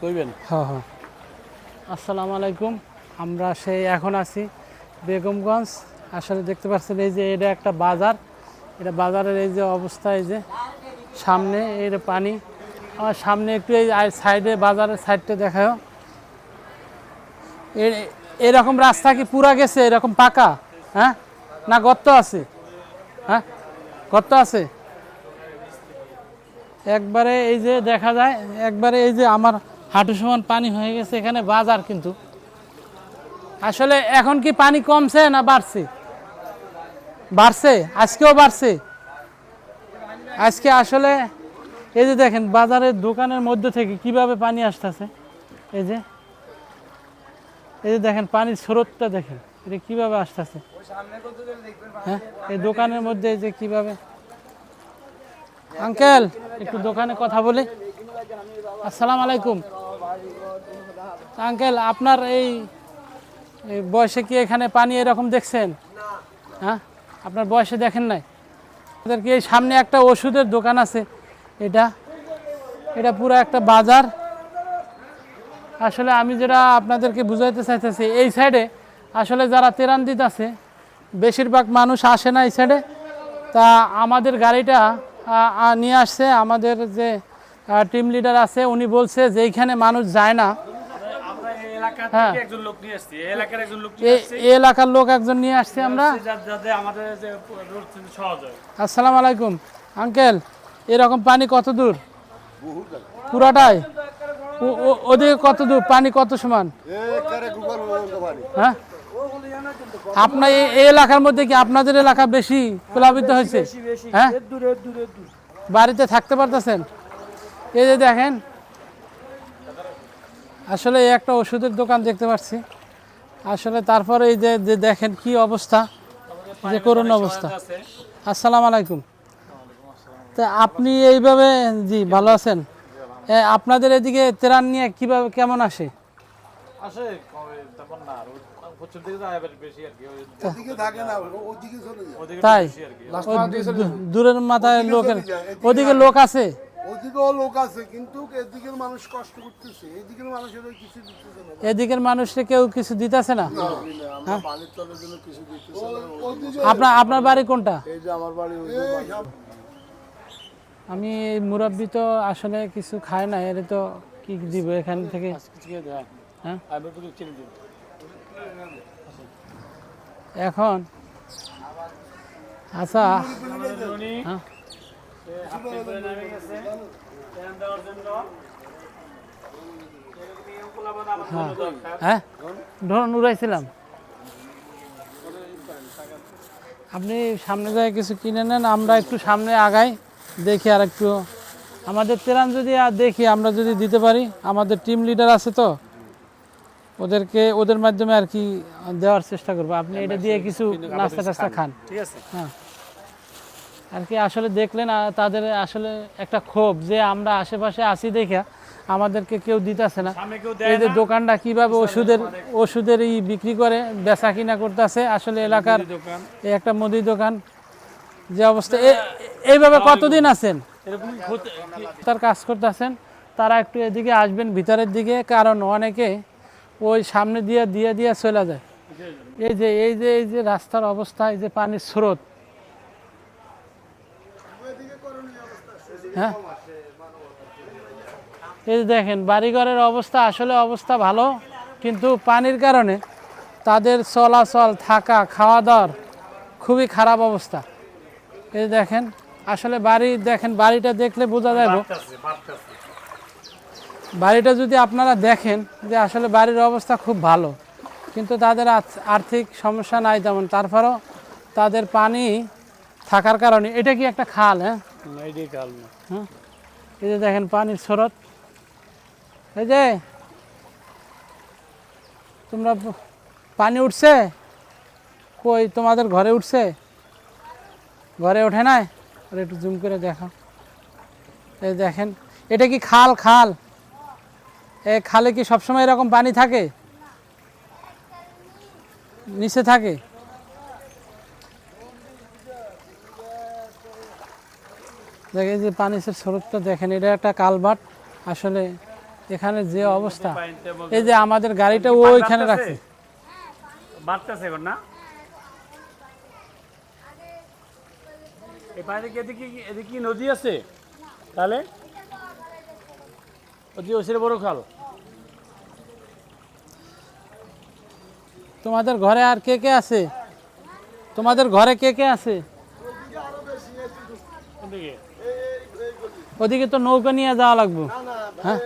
কইবেন। হ্যাঁ হ্যাঁ। আসসালামু আলাইকুম। আমরা সেই এখন আছি বেগমগঞ্জ। আসলে দেখতে পাচ্ছেন এই যে এটা একটা বাজার। এটা বাজারের এই যে অবস্থা, এই যে সামনে এর পানি। আমার সামনে একটু এই সাইডে, বাজারের সাইডটা দেখাও এ- এরকম রাস্তা কি পুরা গেছে? এরকম পাকা? হ্যাঁ? না গর্ত আছে? হ্যাঁ? গর্ত আছে? একবারে এই যে দেখা যায়, একবারে এই যে আমার হাঁটু সমান পানি হয়ে গেছে এখানে বাজার কিন্তু। আসলে এখন কি পানি কমছে না বাড়ছে? বাড়ছে? আজকেও বাড়ছে? আজকে আসলে এই যে দেখেন, বাজারের দোকানের মধ্যে থেকে কীভাবে পানি আসতেছে? এই যে এই যে দেখেন, পানির স্রোতটা দেখেন, এটা কীভাবে আসতেছে? হ্যাঁ এই দোকানের মধ্যে এই যে কীভাবে আঙ্কেল, একটু দোকানে কথা বলি। আসসালাম আলাইকুম। আঙ্কেল, আপনার এই বয়সে কি এখানে পানি এরকম দেখছেন? হ্যাঁ? আপনার বয়সে দেখেন নাই? আমাদের কি এই সামনে একটা ওষুধের দোকান আছে? এটা এটা পুরো একটা বাজার। আসলে আমি যেটা আপনাদেরকে বুঝাইতে চাইতেছি, এই সাইডে আসলে যারা তেরান্দিত আছে, বেশিরভাগ মানুষ আসে না এই সাইডে তা আমাদের গাড়িটা নিয়ে আসছে। আমাদের যে টিম লিডার আছে উনি বলছে যে এইখানে মানুষ যায় না। আমরা এই এলাকা হ্যাঁ। থেকে একজন লোক নিয়ে আসছি। এই এলাকার একজন নিয়ে আসছি। এই এলাকার লোক একজন নিয়ে আসছে আমরা। যা- যাতে আমাদের যে রোড চিনতে সহজ আসসালামু আলাইকুম। আঙ্কেল এরকম পানি কত দূর? পুরাটাই ওদিকে কত দূর? পানি কত সমান? হ্যাঁ? আপনার এই এই এলাকার মধ্যে কি আপনাদের এলাকা বেশি প্লাবিত হয়েছে? হ্যাঁ? বাড়িতে থাকতে পারতেছেন? এই যে দেখেন আসলে এই একটা ওষুধের দোকান দেখতে পাচ্ছি। আসলে তারপরে এই যে দেখেন কি অবস্থা যে করুন অবস্থা। আসসালামু আলাইকুম। তা আপনি এইভাবে জি ভালো আছেন? আপনাদের এদিকে ত্রাণ নিয়ে কীভাবে কেমন আসে? আসে তাই? দূরের মাথায় লোকের ওদিকে লোক আছে? ওদিকেও লোক আছে কিন্তু এদিকের মানুষ কষ্ট করতেছে। এদিকের মানুষের কিছু দিতেছে না। এদিকের মানুষকে কেউ কিছু দিতেছে না? আমরা পানির তলের জন্য কিছু দিতেছে না আপনার আপনার বাড়ি কোনটা? এই যে আমার বাড়ি ওই যে বাড়ি। আমি মুরব্বী তো আসলে কিছু খায় না এর তো কি দিব এখান থেকে? হ্যাঁ আমি একটু চিনি দিই এখন? আচ্ছা। হ্যাঁ। হ্যাঁ। ড্রোন উড়াইছিলাম। আপনি সামনে যায় কিছু কিনে নেন, আমরা একটু সামনে আগাই, দেখি আর একটু। আমাদের তেরান যদি আর দেখি, আমরা যদি দিতে পারি, আমাদের টিম লিডার আছে তো? ওদেরকে ওদের মাধ্যমে আর কি দেওয়ার চেষ্টা করব। আপনি এটা দিয়ে কিছু নাস্তা টাস্তা খান। ঠিক আছে। হ্যাঁ। আর কি আসলে দেখলেন তাদের আসলে একটা ক্ষোভ যে আমরা আশেপাশে আসি দেখা আমাদেরকে কেউ দিতেছে না। এই যে দোকানটা কীভাবে ওষুধের ওষুধের ই বিক্রি করে বেচা কিনা করতেছে আসলে এলাকার এই একটা মুদি দোকান। যে অবস্থা এইভাবে কতদিন আছেন? তার কাজ করতেছেন তারা একটু এদিকে আসবেন ভিতরের দিকে। কারণ অনেকে ওই সামনে দিয়ে দিয়ে দিয়ে চলে যায়। এই যে এই যে এই যে রাস্তার অবস্থা, এই যে পানির স্রোত। হ্যাঁ? এই যে দেখেন, বাড়িঘরের অবস্থা, আসলে অবস্থা ভালো, কিন্তু পানির কারণে তাদের চলাচল, থাকা, খাওয়া দাওয়ার খুবই খারাপ অবস্থা। এই দেখেন, আসলে বাড়ি, দেখেন, বাড়িটা দেখলে বোঝা যাবে বাড়িটা যদি আপনারা দেখেন যে আসলে বাড়ির অবস্থা খুব ভালো কিন্তু তাদের আর্থিক সমস্যা নাই তেমন তারপরও তাদের পানি থাকার কারণে এটা কি একটা খাল হ্যাঁ? এইটাই হ্যাঁ? এই যে দেখেন পানির স্রোত। এই যে তোমরা পানি উঠছে? কই তোমাদের ঘরে উঠছে? ঘরে ওঠে নাই? আর একটু জুম করে দেখো এই দেখেন এটা কি খাল খাল? খালে কি সবসময় এরকম পানি থাকে? নিচে থাকে? দেখেন যে পানির স্রোতটা দেখেন এটা একটা কালভার্ট। আসলে এখানে যে অবস্থা এই যে আমাদের গাড়িটা পানি ওইখানে? রাখছে। বাড়তেছে না? এদিকে নদী আছে? তাহলে? ওই বড় খাল। তোমাদের ঘরে আর কে কে আছে? তোমাদের ঘরে কে কে আছে? ওদিকে। তো নৌকা নিয়ে যাওয়া লাগবে। হ্যাঁ?